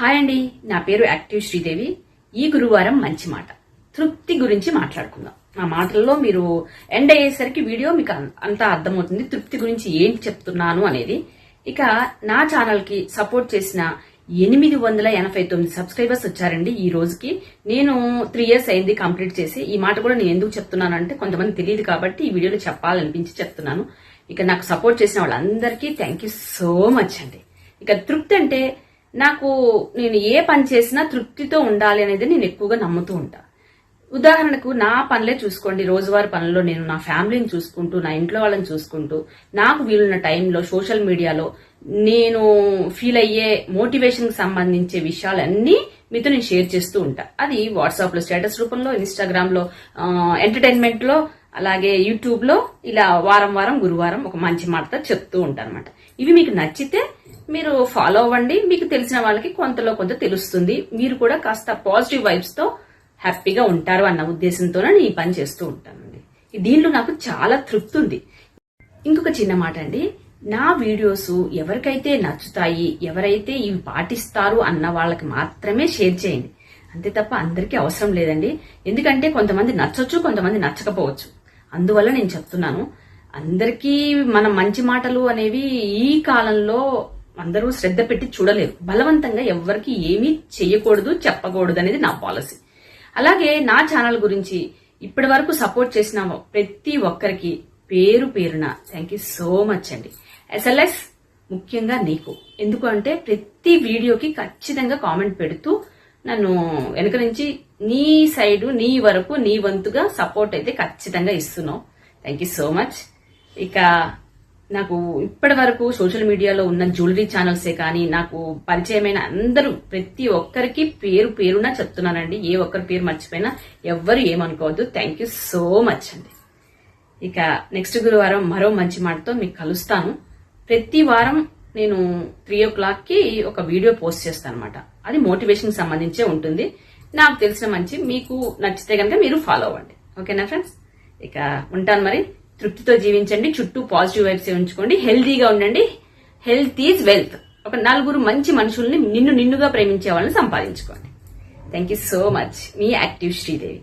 Hi అండి. నా పేరు యాక్టివ్ శ్రీదేవి. ఈ గురువారం మంచి మాట. తృప్తి గురించి మాట్లాడుకుందాం. ఆ మాటల్లో మీరు ఎండ్ అయ్యేసరికి వీడియో మీకు అంతా అర్థమవుతుంది. తృప్తి గురించి ఏంటి చెప్తున్నాను అనేది. ఇక నా ఛానల్కి సపోర్ట్ చేసిన ఎనిమిది వందల ఎనభై తొమ్మిది సబ్స్క్రైబర్స్ వచ్చారండి ఈ రోజుకి. నేను త్రీ ఇయర్స్ అయింది కంప్లీట్ చేసి. ఈ మాట కూడా నేను ఎందుకు చెప్తున్నానంటే కొంతమంది తెలియదు కాబట్టి ఈ వీడియోలో చెప్పాలనిపించి చెప్తున్నాను. ఇక నాకు సపోర్ట్ చేసిన వాళ్ళందరికీ థ్యాంక్ యూ సో మచ్ అండి. ఇక తృప్తి అంటే నాకు నేను ఏ పని చేసినా తృప్తితో ఉండాలి అనేది నేను ఎక్కువగా నమ్ముతూ ఉంటా. ఉదాహరణకు నా పనులే చూసుకోండి. రోజువారి పనుల్లో నేను నా ఫ్యామిలీని చూసుకుంటూ నా ఇంట్లో వాళ్ళని చూసుకుంటూ నాకు వీలున్న టైంలో సోషల్ మీడియాలో నేను ఫీల్ అయ్యే మోటివేషన్కి సంబంధించే విషయాలన్నీ మీతో నేను షేర్ చేస్తూ ఉంటా. అది వాట్సాప్లో స్టేటస్ రూపంలో ఇన్స్టాగ్రామ్లో ఎంటర్టైన్మెంట్లో అలాగే యూట్యూబ్లో ఇలా వారం వారం గురువారం ఒక మంచి మాటతో చెప్తూ ఉంటాను అనమాట ఇవి మీకు నచ్చితే మీరు ఫాలో అవ్వండి. మీకు తెలిసిన వాళ్ళకి కొంతలో కొంత తెలుస్తుంది. మీరు కూడా కాస్త పాజిటివ్ వైబ్స్తో హ్యాపీగా ఉంటారు అన్న ఉద్దేశంతోనే నేను ఈ పని చేస్తూ ఉంటానండి. దీనిలో నాకు చాలా తృప్తి ఉంది. ఇంకొక చిన్న మాట అండి. నా వీడియోస్ ఎవరికైతే నచ్చుతాయి ఎవరైతే ఇవి పాటిస్తారు అన్న వాళ్ళకి మాత్రమే షేర్ చేయండి. అంతే తప్ప అందరికీ అవసరం లేదండి. ఎందుకంటే కొంతమంది నచ్చొచ్చు కొంతమంది నచ్చకపోవచ్చు. అందువల్ల నేను చెప్తున్నాను. అందరికీ మన మంచి మాటలు అనేవి ఈ కాలంలో అందరూ శ్రద్ధ పెట్టి చూడలేరు. బలవంతంగా ఎవరికి ఏమీ చేయకూడదు చెప్పకూడదు అనేది నా పాలసీ. అలాగే నా ఛానల్ గురించి ఇప్పటి వరకు సపోర్ట్ చేసిన ప్రతి ఒక్కరికి పేరు పేరున థ్యాంక్ యూ సో మచ్ అండి. ఎస్ఎల్ఎస్ ముఖ్యంగా నీకు. ఎందుకు అంటే ప్రతి వీడియోకి ఖచ్చితంగా కామెంట్ పెడుతూ నన్ను వెనక నుంచి నీ సైడ్ నీ వరకు నీ వంతుగా సపోర్ట్ అయితే ఖచ్చితంగా ఇస్తున్నావు. థ్యాంక్ యూ సో మచ్ ఇక నాకు ఇప్పటి వరకు సోషల్ మీడియాలో ఉన్న జ్యువెలరీ ఛానల్సే కానీ నాకు పరిచయమైన అందరూ ప్రతి ఒక్కరికి పేరు పేరున చెప్తున్నానండి. ఏ ఒక్కరి పేరు మర్చిపోయినా ఎవ్వరు ఏమనుకోవద్దు. థ్యాంక్ యూ సో మచ్ అండి. ఇక నెక్స్ట్ గురువారం మరో మంచి మాటతో మీకు కలుస్తాను. ప్రతి వారం నేను త్రీ ఓ క్లాక్కి ఒక వీడియో పోస్ట్ చేస్తాను అనమాట అది మోటివేషన్ సంబంధించే ఉంటుంది. నాకు తెలిసిన మంచి మీకు నచ్చితే కనుక మీరు ఫాలో అవ్వండి. ఓకేనా ఫ్రెండ్స్ ఇక ఉంటాను మరి. తృప్తితో జీవించండి. చుట్టూ పాజిటివ్ వైబ్స్ ఉంచుకోండి. హెల్తీగా ఉండండి. Health is wealth. ఒక నలుగురు మంచి మనుషుల్ని నిన్ను నిన్నుగా ప్రేమించే వాళ్ళని సంపాదించుకోండి. Thank you so much. Me active Sridevi.